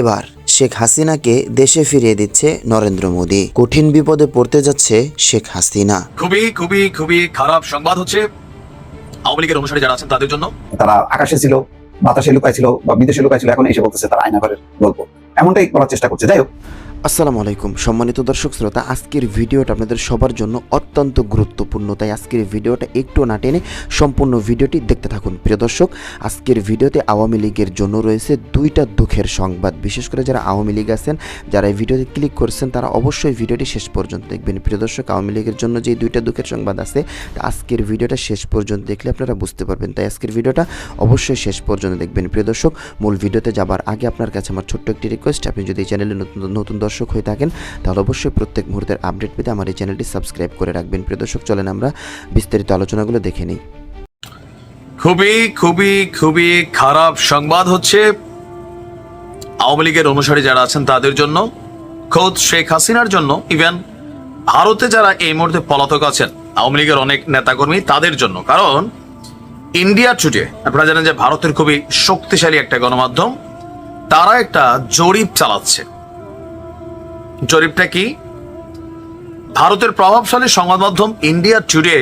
এবার শেখ হাসিনাকে দেশে ফিরিয়ে দিচ্ছে নরেন্দ্র মোদী। কঠিন বিপদে পড়তে যাচ্ছে শেখ হাসিনা। খুবই খুবই খুবই খারাপ সংবাদ হচ্ছে। আওয়ামী লীগের অনুসারী যারা আছেন তাদের জন্য। তারা আকাশে ছিল বাতাসে লুকায় ছিল বা বিদেশে লুকায় ছিল এখন এসে বলতেছে তারা আয়নাঘরের গল্প। এমনটাই করার চেষ্টা করছে। যাই হোক। আসসালামু আলাইকুম। সম্মানিত দর্শক শ্রোতা, আজকের ভিডিওটা আপনাদের সবার জন্য অত্যন্ত গুরুত্বপূর্ণ, তাই আজকের ভিডিওটা একটু না টেনে সম্পূর্ণ ভিডিওটি দেখতে থাকুন। প্রিয় দর্শক, আজকের ভিডিওতে আওয়ামী লীগের জন্য রয়েছে দুইটা দুঃখের সংবাদ। বিশেষ করে যারা আওয়ামী লীগ আছেন, যারা এই ভিডিওতে ক্লিক করছেন, তারা অবশ্যই ভিডিওটি শেষ পর্যন্ত দেখবেন। প্রিয় দর্শক, আওয়ামী লীগের জন্য যে দুইটা দুঃখের সংবাদ আছে, তা আজকের ভিডিওটা শেষ পর্যন্ত দেখলে আপনারা বুঝতে পারবেন। তাই আজকের ভিডিওটা অবশ্যই শেষ পর্যন্ত দেখবেন। প্রিয় দর্শক, মূল ভিডিওতে যাবার আগে আপনার কাছে আমার ছোট্ট একটি রিকোয়েস্ট আপনি যদি চ্যানেলে নতুন নতুন দর্শক হয়ে থাকেন, তাহলে অবশ্যই প্রত্যেক মুহূর্তের আপডেট পেতে আমার এই চ্যানেলটি সাবস্ক্রাইব করে রাখবেন। প্রিয় দর্শক, চলেন আমরা বিস্তারিত আলোচনাগুলো দেখে নিই। খুবই খুবই খুবই খারাপ সংবাদ হচ্ছে। আওয়ামী লীগের অনুসারী যারা আছেন তাদের জন্য, খোদ শেখ হাসিনার জন্য ইভেন ভারতে যারা এই মুহূর্তে পলাতক আছেন, আওয়ামী লীগের অনেক নেতাকর্মী তাদের জন্য। কারণ ইন্ডিয়া টুডে আপনারা জানেন যে ভারতের খুবই শক্তিশালী একটা গণমাধ্যম, তারা একটা জরিপ চালাচ্ছে। জরিপটা কি? ভারতের প্রভাবশালী সংবাদ মাধ্যম ইন্ডিয়া টুডে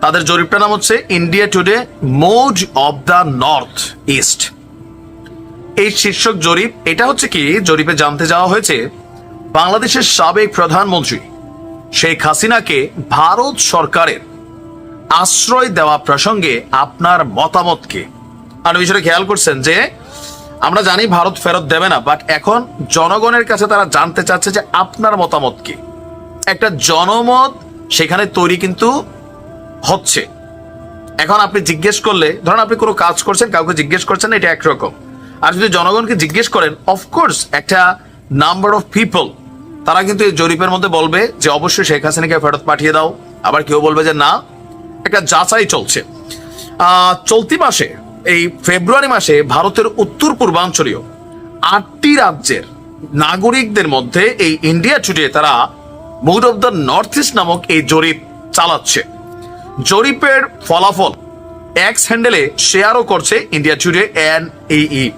তাদের জরিপটার নাম হচ্ছে India Today mood of the North East এই শীর্ষক জরিপ, এটা হচ্ছে কি? জরিপে জানতে যাওয়া হয়েছে, বাংলাদেশের সাবেক প্রধানমন্ত্রী শেখ হাসিনাকে ভারত সরকারের আশ্রয় দেওয়া প্রসঙ্গে আপনার মতামত কি আর বিষয়টা খেয়াল করছেন যে আমরা জানি ভারত ফেরত দেবে না বাট এখন জনগণের কাছে তারা জানতে চাচ্ছে যে আপনার মতামত কি? একটা জনমত সেখানে তৈরি কিন্তু হচ্ছে। এখন আপনি জিজ্ঞেস করলে, ধরুন আপনি কোনো কাজ করছেন, কাউকে জিজ্ঞেস করছেন, এটা একরকম। আর যদি জনগণকে জিজ্ঞেস করেন অফকোর্স একটা নাম্বার অফ পিপল তারা কিন্তু এই জরিপের মধ্যে বলবে যে অবশ্যই শেখ হাসিনাকে ফেরত পাঠিয়ে দাও। আবার কেউ বলবে যে না, একটা যাচাই চলছে। চলতি মাসে এই ফেব্রুয়ারি মাসে ভারতের উত্তর পূর্বাঞ্চলীয় আটটি রাজ্যের নাগরিকদের মধ্যে এই ইন্ডিয়া টুডে তারা mood of the North East নামক এই জরিপ চালাচ্ছে। জরিপের ফলাফল এক্স হ্যান্ডেলে শেয়ারও করছে ইন্ডিয়া টুডে এন এই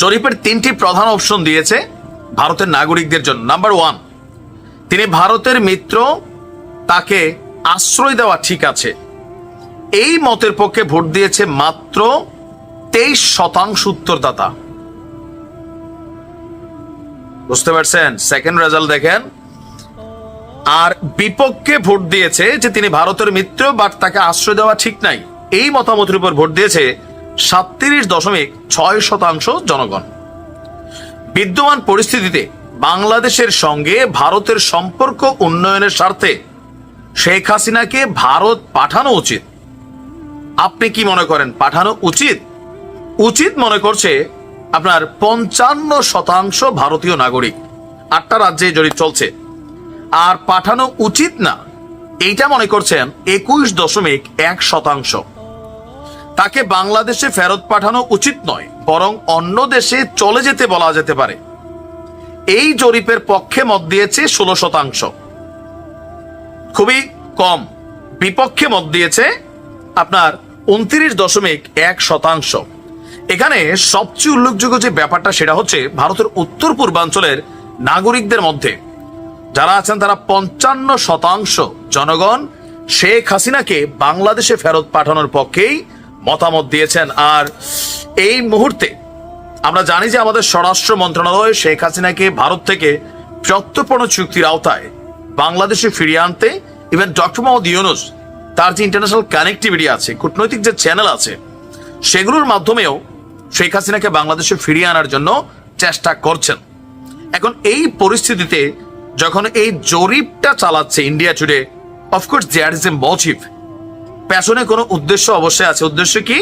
জরিপের তিনটি প্রধান অপশন দিয়েছে ভারতের নাগরিকদের জন্য। নাম্বার ওয়ান তিনি ভারতের মিত্র, তাকে আশ্রয় দেওয়া ঠিক আছে। এই মতের পক্ষে ভোট দিয়েছে মাত্র তেইশ শতাংশ উত্তরদাতা। বুঝতে পারছেন? সেকেন্ড রেজাল্ট দেখেন। আর বিপক্ষে ভোট দিয়েছে যে তিনি ভারতের মিত্র বাট তাকে আশ্রয় দেওয়া ঠিক নাই। এই মতামতের উপর ভোট দিয়েছে সাতত্রিশ দশমিক ছয় শতাংশ জনগণ। বিদ্যমান পরিস্থিতিতে বাংলাদেশের সঙ্গে ভারতের সম্পর্ক উন্নয়নের স্বার্থে শেখ হাসিনাকে ভারত পাঠানো উচিত। আপনি কি মনে করেন পাঠানো উচিত? উচিত মনে করছে আপনার পঞ্চান্ন শতাংশ ভারতীয় নাগরিক। আটটা রাজ্যে জরিপ চলছে। আর পাঠানো উচিত না, এইটা মনে করছেন একুশ দশমিক এক শতাংশ। তাকে বাংলাদেশে ফেরত পাঠানো উচিত নয়, বরং অন্য দেশে চলে যেতে বলা যেতে পারে। এই জরিপের পক্ষে মত দিয়েছে ষোলো শতাংশ। খুবই কম। বিপক্ষে মত দিয়েছে আপনার উনত্রিশ দশমিক এক শতাংশ। এখানে সবচেয়ে উল্লেখযোগ্য যে ব্যাপারটা, সেটা হচ্ছে ভারতের উত্তর পূর্বাঞ্চলের নাগরিকদের মধ্যে। যারা আছেন তারা পঞ্চান্ন শতাংশ জনগণ শেখ হাসিনাকে বাংলাদেশে ফেরত পাঠানোর পক্ষেই মতামত দিয়েছেন। আর এই মুহূর্তে আমরা জানি যে আমাদের স্বরাষ্ট্র মন্ত্রণালয় শেখ হাসিনাকে ভারত থেকে প্রত্যর্পণ চুক্তির আওতায় বাংলাদেশে ফিরিয়ে আনতে ইভেন ডক্টর মোহাম্মদ ইউনুস তার যে ইন্টারন্যাশনাল কানেক্টিভিটি আছে, কূটনৈতিক যে চ্যানেল আছে, সেগুলোর মাধ্যমেও শেখ হাসিনাকে বাংলাদেশে ফিরিয়ে আনার জন্য চেষ্টা করছেন। এখন এই পরিস্থিতিতে যখন এই জরিপটা চালাচ্ছে India Today of course there is a motive পেছনে কোনো উদ্দেশ্য অবশ্যই আছে। উদ্দেশ্য কি?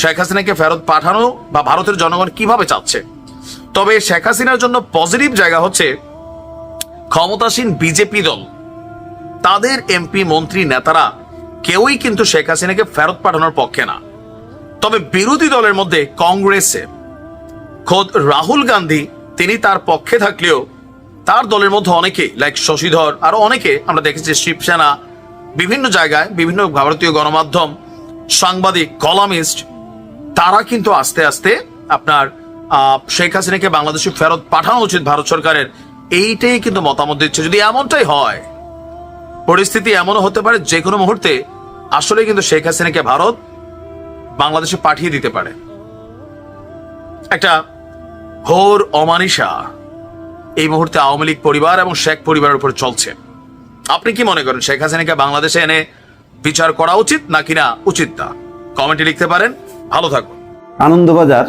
শেখ হাসিনাকে ফেরত পাঠানো বা ভারতের জনগণ কীভাবে চাচ্ছে? তবে শেখ হাসিনার জন্য পজিটিভ জায়গা হচ্ছে ক্ষমতাসীন বিজেপি দল। তাদের এমপি, মন্ত্রী, নেতারা কেউই কিন্তু শেখ হাসিনাকে ফেরত পাঠানোর পক্ষে না। তবে বিরোধী দলের মধ্যে কংগ্রেসে খোদ রাহুল গান্ধী, তিনি তার পক্ষে থাকলেও তার দলের মধ্যে অনেকে লাইক শশীধর, আরও অনেকে আমরা দেখেছি, শিবসেনা, বিভিন্ন জায়গায়, বিভিন্ন ভারতীয় গণমাধ্যম, সাংবাদিক, কলামিস্ট, তারা কিন্তু আস্তে আস্তে আপনার শেখ হাসিনাকে বাংলাদেশে ফেরত পাঠানো উচিত ভারত সরকারের। এইটাই কিন্তু মতামত দিচ্ছে। যদি এমনটাই হয় পরিস্থিতি এমনও হতে পারে যে কোনো মুহূর্তে আসলে কিন্তু শেখ হাসিনাকে ভারত বাংলাদেশে পাঠিয়ে দিতে পারে। একটা ঘোর অমানিসা এই মুহূর্তে আওয়ামী লীগ পরিবার এবং শেখ পরিবারের উপর চলছে। আপনি কি মনে করেন শেখ হাসিনাকে বাংলাদেশে এনে বিচার করা উচিত না? উচিত না। কমেন্টে লিখতে পারেন। ভালো থাকুন। আনন্দবাজার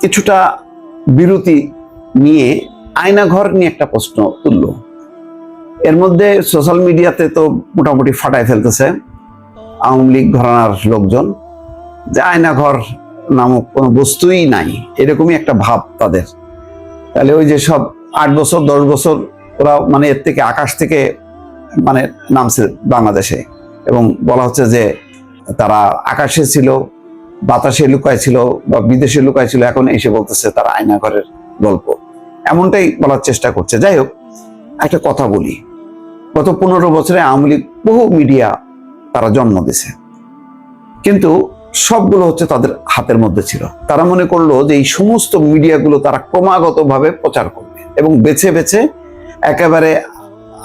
কিছুটা বিরতি নিয়ে আয়নাঘর নিয়ে একটা প্রশ্ন তুলল। এর মধ্যে সোশ্যাল মিডিয়াতে তো মোটামুটি ফাটায় ফেলতেছে। আওয়ামী লীগ ঘরানার লোকজন। যে আয়নাঘর নামক কোনো বস্তুই নাই। এরকমই একটা ভাব তাদের। তাহলে ওই যে সব আট বছর, দশ বছর ওরা মানে এর থেকে আকাশ থেকে মানে নামছে বাংলাদেশে। এবং বলা হচ্ছে যে তারা আকাশে ছিল, বাতাসে লুকায় ছিল বা বিদেশে লুকায় ছিল, এখন এসে বলতেছে তারা আয়নাঘরের গল্প। এমনটাই বলার চেষ্টা করছে। যাই হোক, একটা কথা বলি। গত পনেরো বছরে আওয়ামী লীগ বহু মিডিয়া তারা জন্ম দিছে কিন্তু সবগুলো হচ্ছে তাদের হাতের মধ্যে ছিল। তারা মনে করল যে এই সমস্ত মিডিয়াগুলো তারা ক্রমাগতভাবে প্রচার করবে এবং বেছে বেছে একেবারে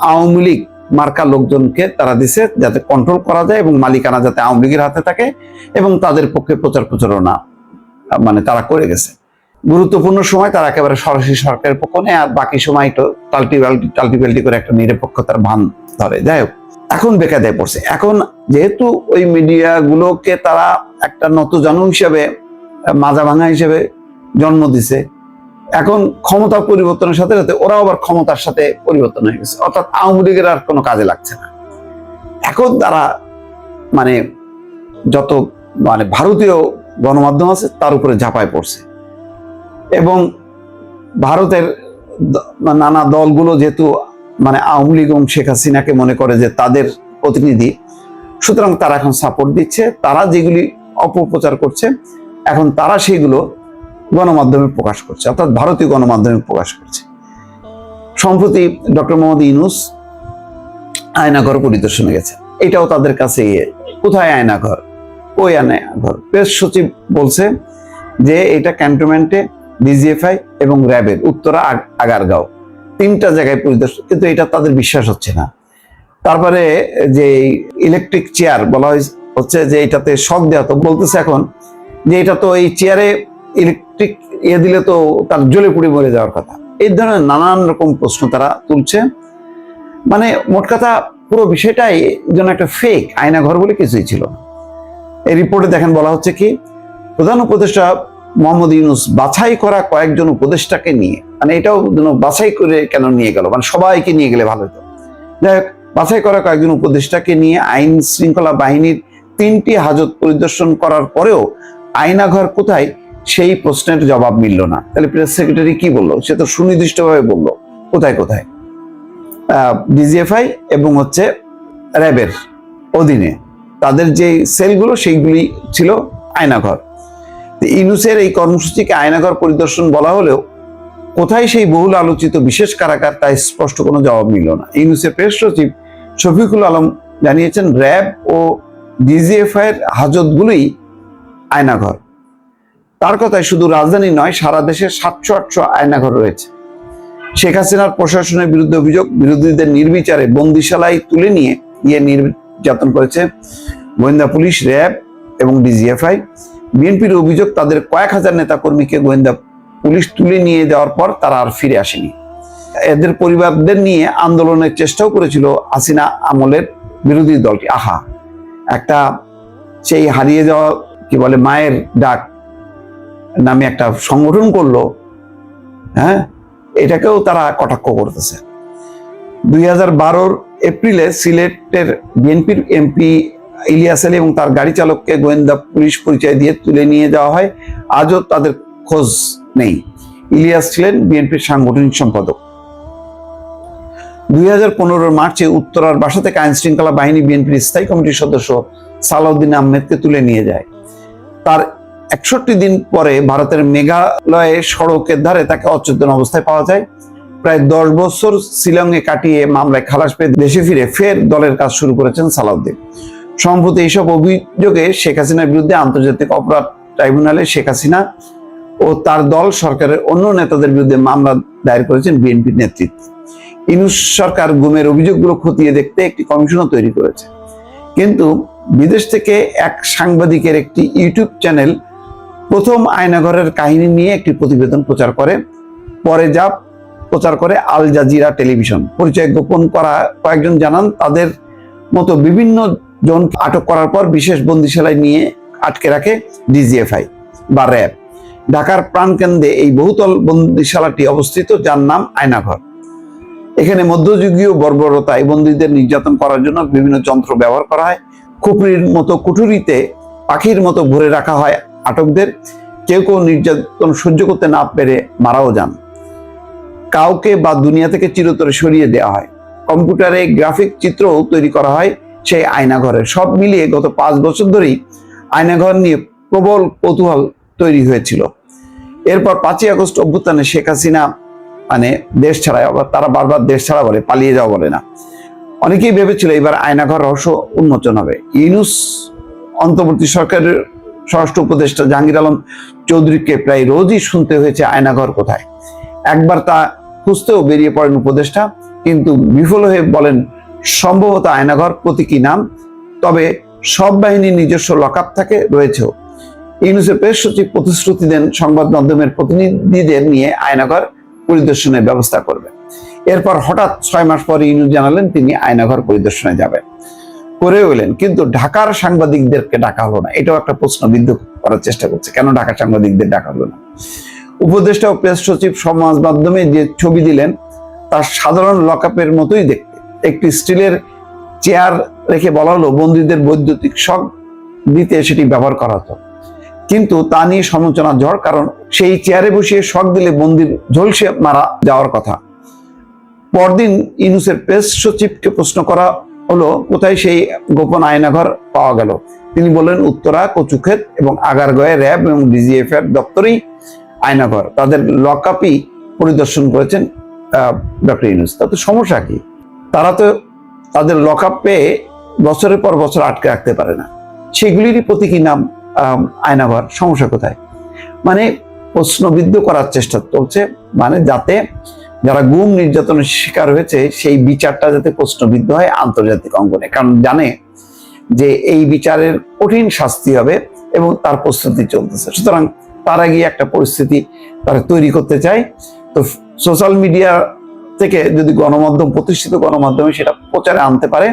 আওয়ামী লীগ মার্কা লোকজনকে তারা দিছে যাতে কন্ট্রোল করা যায় এবং মালিকানা যাতে আওয়ামী লীগের হাতে থাকে এবং তাদের পক্ষে প্রচার প্রচারণা মানে তারা করে গেছে। গুরুত্বপূর্ণ সময় তারা একেবারে সরাসরি সরকারের পক্ষ নেয়, আর বাকি সময় তো টাল্টি টাল্টি করে একটা নিরপেক্ষতার ভান ধরে। যাই হোক, এখন বেকায়দায় পড়ছে। এখন যেহেতু ওই মিডিয়াগুলোকে তারা একটা নতজানু হিসেবে, মাজা ভাঙা হিসেবে জন্ম দিছে, এখন ক্ষমতা পরিবর্তনের সাথে সাথে ওরা আবার ক্ষমতার সাথে পরিবর্তন হয়ে গেছে। অর্থাৎ আওয়ামী লীগের আর কোনো কাজে লাগছে না। এখন তারা মানে যত মানে ভারতীয় গণমাধ্যম আছে, তার উপরে ঝাঁপায় পড়ছে। এবং ভারতের নানা দলগুলো যেহেতু মানে আওয়ামী লীগ এবং শেখ হাসিনাকে মনে করে যে তাদের প্রতিনিধি, সুতরাং তারা এখন সাপোর্ট দিচ্ছে। তারা যেগুলি অপপ্রচার করছে, এখন তারা সেগুলো গণমাধ্যমে প্রকাশ করছে, অর্থাৎ ভারতীয় গণমাধ্যমে প্রকাশ করছে। সম্প্রতি ডক্টর মোহাম্মদ ইউনুস আয়নাঘর পরিদর্শনে গেছে এটাও তাদের কাছে ইয়ে। কোথায় আয়নাঘর? ওই আয়নাঘর। প্রেস সচিব বলছে যে এটা ক্যান্টনমেন্টে ডিজিএফআই এবং র্যাবের উত্তরা আগ- আগারগাঁও। তিনটা জায়গায় পরিদর্শন কিন্তু এটা তাদের বিশ্বাস হচ্ছে না। তারপরে যে ইলেকট্রিক চেয়ার বলা হচ্ছে যে এটাতে শক দেওয়া তো বলতেছে এখন যে এটা তো এই চেয়ারে ইলেকট্রিক ইয়ে দিলে তো তার জ্বলে পুড়ে মরে যাওয়ার কথা। এই ধরনের নানান রকম প্রশ্ন তারা তুলছে। মানে মোট কথা পুরো বিষয়টাই যেন একটা ফেক আয়না ঘর বলে কিছুই ছিল এই রিপোর্টে দেখেন বলা হচ্ছে কি, প্রধান উপদেষ্টা মোহাম্মদ ইউনুস বাছাই করা কয়েকজন উপদেষ্টাকে নিয়ে মানে এটাও যেন বাছাই করে কেন নিয়ে গেল? মানে সবাইকে নিয়ে গেলে ভালো হতো। যাই হোক, বাছাই করা কয়েকজন উপদেষ্টাকে নিয়ে আইন শৃঙ্খলা বাহিনীর তিনটি হাজত পরিদর্শন করার পরেও আয়নাঘর কোথায়? সেই প্রশ্নের জবাব মিলল না। তাহলে প্রেস সেক্রেটারি কি বলল? সে তো সুনির্দিষ্টভাবে বলল, কোথায় কোথায়? ডিজিএফআই এবং হচ্ছে র্যাবের অধীনে। তাদের যে সেলগুলো, সেইগুলি ছিল আয়নাঘর। তো ইনুসের এই কর্মসূচিকে আয়নাঘর পরিদর্শন বলা হলেও কোথায় সেই বহুল আলোচিত বিশেষ কারাগার তাই স্পষ্ট কোনো জবাব মিলল না। ইনুসের প্রেস সচিব শফিকুল আলম জানিয়েছেন, র্যাব ও ডিজিএফআই এর হাজতগুলোই আয়নাঘর। তার কথায় শুধু রাজধানী নয়, সারা দেশে সাতশো আটশো আয়নাঘর রয়েছে। শেখ হাসিনার প্রশাসনের বিরুদ্ধে অভিযোগ, বিরোধীদের নির্বিচারে বন্দিশালায় তুলে নিয়ে গিয়ে নির্যাতন করেছে গোয়েন্দা পুলিশ, র্যাব এবং ডিজিএফআই। বিএনপির অভিযোগ, তাদের কয়েক হাজার নেতাকর্মীকে গোয়েন্দা পুলিশ তুলে নিয়ে যাওয়ার পর তারা আর ফিরে আসেনি। এদের পরিবারদের নিয়ে আন্দোলনের চেষ্টাও করেছিল হাসিনা আমলের বিরোধী দলটি। আহা, একটা সেই হারিয়ে যাওয়া, কি বলে, মায়ের ডাক নামে একটা সংগঠন করল হ্যাঁ? এটাকেও তারা কটাক্ষ করতেছে। দুই হাজার বারোর এপ্রিলে সিলেটের বিএনপির এমপি ইলিয়াস আলী এবং তার গাড়ি চালককে গোয়েন্দা পুলিশ পরিচয় দিয়ে তুলে নিয়ে যাওয়া হয়। আজও তাদের খোঁজ নেই। ইলিয়াস ছিলেন বিএনপির সাংগঠনিক সম্পাদক। দুই হাজার পনেরোর মার্চে উত্তরার বাসা থেকে আইন শৃঙ্খলা বাহিনী বিএনপির স্থায়ী কমিটির সদস্য সালাউদ্দিন আহমেদকে তুলে নিয়ে যায়। তার একষট্টি দিন পরে ভারতের মেঘালয়ে সড়কের ধারে তাকে অচেতন অবস্থায় পাওয়া যায়। প্রায় দশ বছর শিলংয়ে কাটিয়ে মামলায় খালাস পেয়ে দেশে ফিরে ফের দলের কাজ শুরু করেছেন সালাউদ্দিন। সম্প্রতি এইসব অভিযোগে শেখ হাসিনার বিরুদ্ধে আন্তর্জাতিক অপরাধ ট্রাইব্যুনালে শেখ হাসিনা ও তার দল সরকারের অন্য নেতাদের বিরুদ্ধে মামলা দায়ের করেছেন বিএনপির নেতৃত্ব। ইনুস সরকার গুমের অভিযোগগুলো খতিয়ে দেখতে একটি কমিশনও তৈরি করেছে। কিন্তু বিদেশ থেকে এক সাংবাদিকের একটি ইউটিউব চ্যানেল প্রথম আয়নাঘরের কাহিনী নিয়ে একটি প্রতিবেদন প্রচার করে। পরে যা প্রচার করে আল জাজিরা টেলিভিশন। পরিচয় গোপন করা কয়েকজন জানান, তাদের মতো বিভিন্ন জন আটক করার পর বিশেষ বন্দিশালায় নিয়ে আটকে রাখে ডিজিএফআই বা র্যাব। ঢাকার প্রাণকেন্দ্রে এই বহুতল বন্দিশালাটি অবস্থিত, যার নাম আয়নাঘর। এখানে মধ্যযুগীয় বর্বরতায় বন্দীদের নির্যাতন করার জন্য বিভিন্ন যন্ত্র ব্যবহার করা হয়। খুপড়ির মতো কুঠুরিতে পাখির মতো ভরে রাখা হয় আটকদের। কেউ কেউ নির্যাতন সহ্য করতে না পেরে মারাও যান। কাউকে বা দুনিয়া থেকে চিরতরে সরিয়ে দেওয়া হয়। কম্পিউটারে গ্রাফিক চিত্রও তৈরি করা হয়। সেই আয়নাঘরের। সব মিলিয়ে গত পাঁচ বছর ধরেই আয়নাঘর নিয়ে প্রবল কৌতূহল তৈরি হয়েছিল। এরপর পাঁচই আগস্ট অভ্যুত্থানে শেখ হাসিনা মানে দেশ ছাড়ায় তারা বারবার দেশ ছাড়া বলে, পালিয়ে যাওয়া বলে না। অনেকেই ভেবেছিল এবার আয়নাঘর রহস্য উন্মোচন হবে। ইউনুস অন্তর্বর্তী সরকারের স্বরাষ্ট্র উপদেষ্টা জাহাঙ্গীর আলম চৌধুরীকে প্রায় রোজই শুনতে হয়েছে আয়নাঘর কোথায়। একবার তা খুঁজতেও বেরিয়ে পড়েন উপদেষ্টা, কিন্তু বিফল হয়ে বলেন সম্ভবত আয়নাঘর প্রতীকী নাম, তবে সব বাহিনীর নিজস্ব লকআপ থাকে, রয়েছেও। ইউনুসের প্রেস সচিব প্রতিশ্রুতি দেন সংবাদ মাধ্যমের প্রতিনিধিদের নিয়ে আয়নাঘর পরিদর্শনের ব্যবস্থা করবেন। এরপর হঠাৎ ছয় মাস পরে ইউনুস জানালেন তিনি আয়নাঘর পরিদর্শনে যাবেন। করে এলেন, কিন্তু ঢাকার সাংবাদিকদেরকে ডাকা হলো না। এটাও একটা প্রশ্নবিদ্ধ করার চেষ্টা করছে। কেন ঢাকার সাংবাদিকদের ডাকা হলো না? উপদেষ্টা ও প্রেস সচিব সমাজ মাধ্যমে যে ছবি দিলেন, তার সাধারণ লকআপের মতোই দেখতে। একটি স্টিলের চেয়ার রেখে বলা হলো, বন্দীদের বৈদ্যুতিক শক দিতে সেটি ব্যবহার করা হতো। কিন্তু তা নিয়ে সমালোচনা ঝড়, কারণ সেই চেয়ারে বসিয়ে শক দিলে বন্দির ঝলসে মারা যাওয়ার কথা। পরদিন ইনুসের প্রেস সচিবকে প্রশ্ন করা হলো, কোথায় সেই গোপন আয়নাঘর পাওয়া গেল? তিনি বললেন, উত্তরা, কচুক্ষেত এবং আগারগয়ে র্যাব এবং ডিজিএফ এর দপ্তরেই আয়নাঘর। তাদের লকআপই পরিদর্শন করেছেন ডক্টর ইউনুস। তাতে সমস্যা কি? তারা তো তাদের লক আপ পেয়ে বছরের পর বছর আটকে রাখতে পারে না। সেগুলিরই প্রতীকী নাম আম, আয়নাঘর। সমস্যা কোথায়? মানে প্রশ্নবিদ্ধ করার চেষ্টা চলছে মানে যাতে যারা গুম নির্যাতনের শিকার হয়েছে সেই বিচারটা যাতে প্রশ্নবিদ্ধ হয় আন্তর্জাতিক অঙ্গনে। কারণ জানে যে এই বিচারের কঠিন শাস্তি হবে এবং তার প্রস্তুতি চলতেছে। সুতরাং তার আগে একটা পরিস্থিতি তারা তৈরি করতে চায়। তো সোশ্যাল মিডিয়া থেকে যদি গণমাধ্যম, প্রতিষ্ঠিত গণমাধ্যমে সেটা প্রচারে আনতে পারে,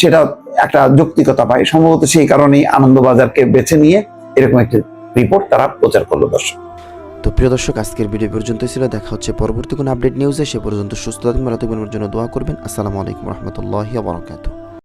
সেটা একটা যৌক্তিকতা পায়। সম্ভবত সেই কারণেই আনন্দবাজারকে বেছে নিয়ে এরকম একটি রিপোর্ট তারা প্রচার করল দর্শক। তো প্রিয় দর্শক, আজকের ভিডিও পর্যন্ত ছিল। দেখা হচ্ছে পরবর্তী কোনো আপডেট নিউজে সে পর্যন্ত সুস্থ থাকবেন, ভালো থাকবেন জন্য দোয়া করবেন। আসসালামু আলাইকুম রহমতুল্লাহ বারকাতুহ।